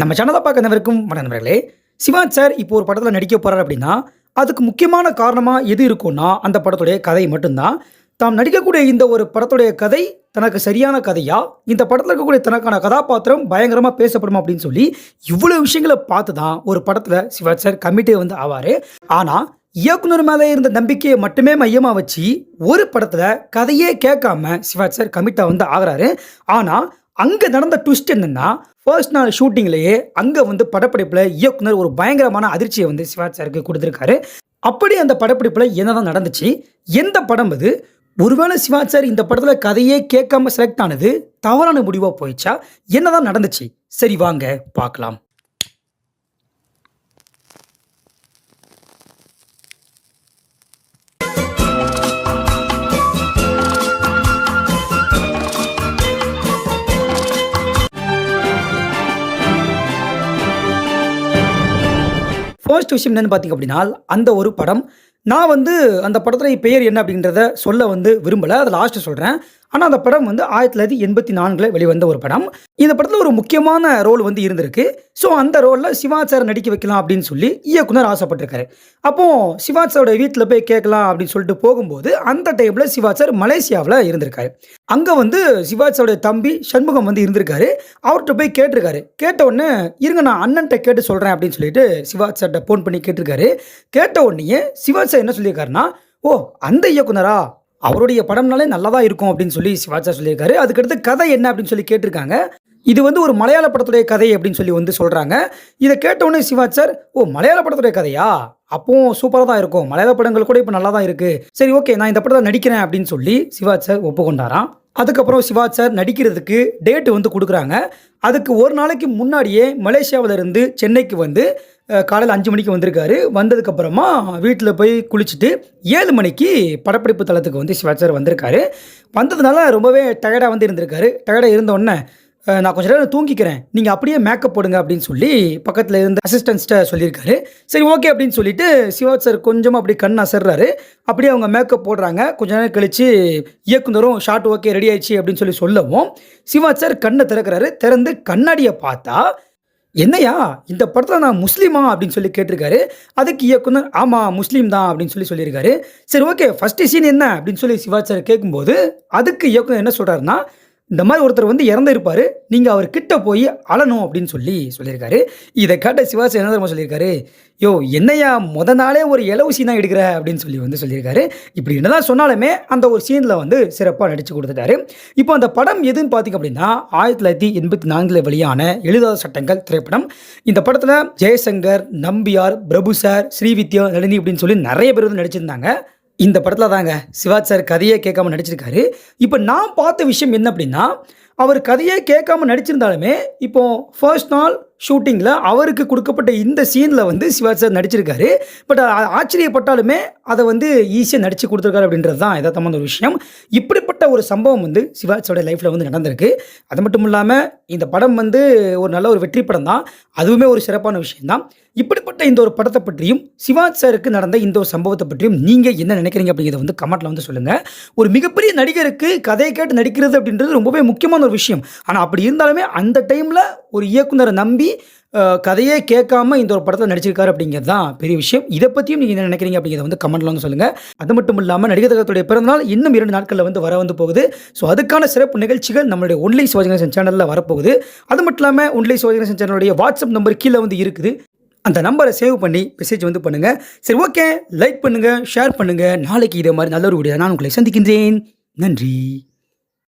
நம்ம சேனலை பார்க்க நபருக்கும் நண்பர்களே. சிவாஜ் சார் இப்போ ஒரு படத்தில் நடிக்க போகிறார் அப்படின்னா அதுக்கு முக்கியமான காரணமாக எது இருக்கும்னா அந்த படத்துடைய கதை மட்டும்தான். தாம் நடிக்கக்கூடிய இந்த ஒரு படத்துடைய கதை தனக்கு சரியான கதையா? இந்த படத்தில் இருக்கக்கூடிய தனக்கான கதாபாத்திரம் பயங்கரமாக பேசப்படும் அப்படின்னு சொல்லி இவ்வளோ விஷயங்களை பார்த்து தான் ஒரு படத்தில் சிவாஜ் சார் கமிட்டே வந்து ஆவார். ஆனால் இயக்குனர் மேலே இருந்த நம்பிக்கையை மட்டுமே மையமாக வச்சு ஒரு படத்தில் கதையே கேட்காம சிவாஜ் சார் கமிட்டாக வந்து ஆகுறாரு. ஆனால் அங்கே நடந்த ட்விஸ்ட் என்னென்னா ஃபர்ஸ்ட் நாள் ஷூட்டிங்லேயே அங்கே வந்து படப்பிடிப்பில் இயக்குனர் ஒரு பயங்கரமான அதிர்ச்சியை வந்து சிவாஜ் சாருக்கு கொடுத்துருக்காரு. அப்படி அந்த படப்பிடிப்பில் என்னதான் நடந்துச்சு எந்த படம் அது? ஒருவேளை சிவாஜ் சார் இந்த படத்தில் கதையே கேட்காம செலக்ட் ஆனது தவறான முடிவாக போயிடுச்சா? என்னதான் நடந்துச்சு? சரி வாங்க பார்க்கலாம். ஃபர்ஸ்ட் விஷயம் என்னன்னு பார்த்தீங்க அப்படின்னா அந்த ஒரு படம் நான் வந்து அந்த படத்தில் பெயர் என்ன அப்படின்றத சொல்ல வந்து விரும்பலை. அதை லாஸ்ட்டு சொல்கிறேன் ஆனால் அந்த படம் வந்து ஆயிரத்தி தொள்ளாயிரத்தி எண்பத்தி நான்கில் வெளிவந்த ஒரு படம். இந்த படத்தில் ஒரு முக்கியமான ரோல் வந்து இருந்திருக்கு. ஸோ அந்த ரோலில் சிவாச்சார் நடிக்க வைக்கலாம் அப்படின்னு சொல்லி இயக்குனர் ஆசைப்பட்டிருக்காரு. அப்போது சிவாச்சாரோட வீட்டில் போய் கேட்கலாம் அப்படின்னு சொல்லிட்டு போகும்போது அந்த டைமில் சிவாச்சார் மலேசியாவில் இருந்திருக்காரு. அங்கே வந்து சிவாச்சாரோட தம்பி சண்முகம் வந்து இருந்திருக்காரு. அவர்கிட்ட போய் கேட்டிருக்காரு. கேட்ட உடனே இருங்க நான் அண்ணன்ட்ட கேட்டு சொல்கிறேன் அப்படின்னு சொல்லிட்டு சிவாச்சார்கிட்ட ஃபோன் பண்ணி கேட்டிருக்காரு. கேட்ட உடனே சிவாஜ் சார் என்ன சொல்லியிருக்காருன்னா ஓ அந்த இயக்குனரா? அவருடைய படம்னாலே நல்லா தான் இருக்கும் அப்படின்னு சொல்லி சிவாஜ் சொல்லியிருக்காரு. அதுக்கடுத்து கதை என்ன அப்படின்னு சொல்லி கேட்டிருக்காங்க. இது வந்து ஒரு மலையாள படத்துடைய கதை அப்படின்னு சொல்லி வந்து சொல்கிறாங்க இதை கேட்ட உடனே ஓ மலையாள படத்துடைய கதையா? அப்போவும் சூப்பராக தான் இருக்கும். மலையாள படங்கள் கூட இப்போ நல்லா தான் இருக்குது சரி ஓகே நான் இந்த படத்தில் நடிக்கிறேன் அப்படின்னு சொல்லி சிவாச்சார் ஒப்புக்கொண்டாராம். அதுக்கப்புறம் சிவாச்சார் நடிக்கிறதுக்கு டேட்டு வந்து கொடுக்குறாங்க. அதுக்கு ஒரு நாளைக்கு முன்னாடியே மலேசியாவில் இருந்து சென்னைக்கு வந்து காலையில் அஞ்சு மணிக்கு வந்திருக்காரு. வந்ததுக்கப்புறமா வீட்டில் போய் குளிச்சுட்டு ஏழு மணிக்கு படப்பிடிப்பு தளத்துக்கு வந்து சிவாச்சார் வந்திருக்காரு. வந்ததுனால ரொம்பவே டயர்டாக வந்து இருந்திருக்காரு. டயர்டாக இருந்தோடனே நான் கொஞ்ச நேரம் தூங்கிக்கிறேன். நீங்கள் அப்படியே மேக்கப் போடுங்க அப்படின்னு சொல்லி பக்கத்தில் இருந்த அசிஸ்டன்ஸ்கிட்ட சொல்லியிருக்காரு. சரி ஓகே அப்படின்னு சொல்லிட்டு சிவாஜ் சார் கொஞ்சமாக அப்படி கண் அசர்றாரு. அப்படியே அவங்க மேக்கப் போடுறாங்க. கொஞ்ச நேரம் கழித்து இயக்குனரும் ஷார்ட் ஓகே ரெடி ஆயிடுச்சு அப்படின்னு சொல்லி சொல்லவும் சிவாஜ் சார் கண்ணை திறக்கிறாரு. திறந்து கண்ணாடியை பார்த்தா என்னையா? இந்த படத்தில் நான் முஸ்லீமா? அப்படின்னு சொல்லி கேட்டிருக்காரு. அதுக்கு இயக்குனர் ஆமாம் முஸ்லீம் தான் அப்படின்னு சொல்லி சொல்லியிருக்காரு. சரி ஓகே ஃபஸ்ட்டு சீன் என்ன? அப்படின்னு சொல்லி சிவாச்சார் கேட்கும்போது அதுக்கு இயக்குனர் என்ன சொல்கிறாருன்னா இந்த மாதிரி ஒருத்தர் வந்து இறந்துருப்பார். நீங்கள் அவர் கிட்ட போய் அழணும் அப்படின்னு சொல்லி சொல்லியிருக்காரு. இதை கேட்ட சிவாசி என்ன தெரியுமா சொல்லியிருக்காரு? யோ என்னையா முத நாளே ஒரு இலவு சீனாக எடுக்கிற அப்படின்னு சொல்லி வந்து சொல்லியிருக்காரு. இப்படி என்னதான் சொன்னாலுமே அந்த ஒரு சீனில் வந்து சிறப்பாக நடித்து கொடுத்துட்டாரு. இப்போ அந்த படம் எதுன்னு பார்த்தீங்க அப்படின்னா ஆயிரத்தி தொள்ளாயிரத்தி எண்பத்தி நான்கில் வெளியான எழுதாத சட்டங்கள் திரைப்படம். இந்த படத்தில் ஜெயசங்கர் நம்பியார் பிரபு சார் ஸ்ரீவித்யா நளினி அப்படின்னு சொல்லி நிறைய பேர் வந்து நடிச்சிருந்தாங்க. இந்த படத்தில் தாங்க சிவாஜ் சார் கதையே கேட்காம நடிச்சிருக்காரு. இப்போ நான் பார்த்த விஷயம் என்ன அப்படின்னா அவர் கதையே கேட்காம நடிச்சிருந்தாலுமே இப்போது ஃபர்ஸ்ட் நாள் ஷூட்டிங்கில் அவருக்கு கொடுக்கப்பட்ட இந்த சீனில் வந்து சிவாஜ் சார் நடிச்சிருக்காரு. பட் ஆச்சரியப்பட்டாலுமே அதை வந்து ஈஸியாக நடித்து கொடுத்துருக்காரு அப்படின்றது தான் எதார்த்தமான ஒரு விஷயம். இப்படிப்பட்ட ஒரு சம்பவம் வந்து சிவாஜியோட லைஃப்பில் வந்து நடந்திருக்கு. அது மட்டும் இல்லாமல் இந்த படம் வந்து ஒரு நல்ல ஒரு வெற்றி படம் தான். அதுவுமே ஒரு சிறப்பான விஷயம்தான் இப்படிப்பட்ட இந்த ஒரு படத்தை பற்றியும் சிவாஜ் சாருக்கு நடந்த இந்த ஒரு சம்பவத்தை பற்றியும் நீங்கள் என்ன நினைக்கிறீங்க அப்படிங்கிறத வந்து கமெண்ட்டில் வந்து சொல்லுங்கள் ஒரு மிகப்பெரிய நடிகருக்கு கதையை கேட்டு நடிக்கிறது அப்படின்றது ரொம்பவே முக்கியமான ஒரு விஷயம். ஆனால் அப்படி இருந்தாலுமே அந்த டைமில் ஒரு இயக்குனரை நம்பி கதையே கேட்காம இந்த ஒரு படத்தில் நடிச்சிருக்காரு அப்படிங்கிறது தான் பெரிய விஷயம். இதை பற்றியும் நீங்கள் என்ன நினைக்கிறீங்க அப்படிங்கிறத வந்து கமெண்ட்ல வந்து சொல்லுங்கள் அது மட்டும் இல்லாமல் நடிகர் தகத்துடைய பிறந்தநாள் இன்னும் இரண்டு நாட்களில் வந்து வர வந்து போகுது. ஸோ அதுக்கான சிறப்பு நிகழ்ச்சிகள் நம்மளுடைய ஒன்லி சிவாஜிகணேசன் சேனலில் வரப்போகுது. அது மட்டும் இல்லாமல் ஒன்லி சிவாஜிகணேசன் சேனலுடைய வாட்ஸ்அப் நம்பர் கீழே வந்து இருக்குது. அந்த நம்பரை சேவ் பண்ணி மெசேஜ் வந்து பண்ணுங்கள் சரி ஓகே லைக் பண்ணுங்கள் ஷேர் பண்ணுங்கள் நாளைக்கு இதே மாதிரி நல்ல ஒரு வீடியோ நான் உங்களை சந்திக்கின்றேன். நன்றி.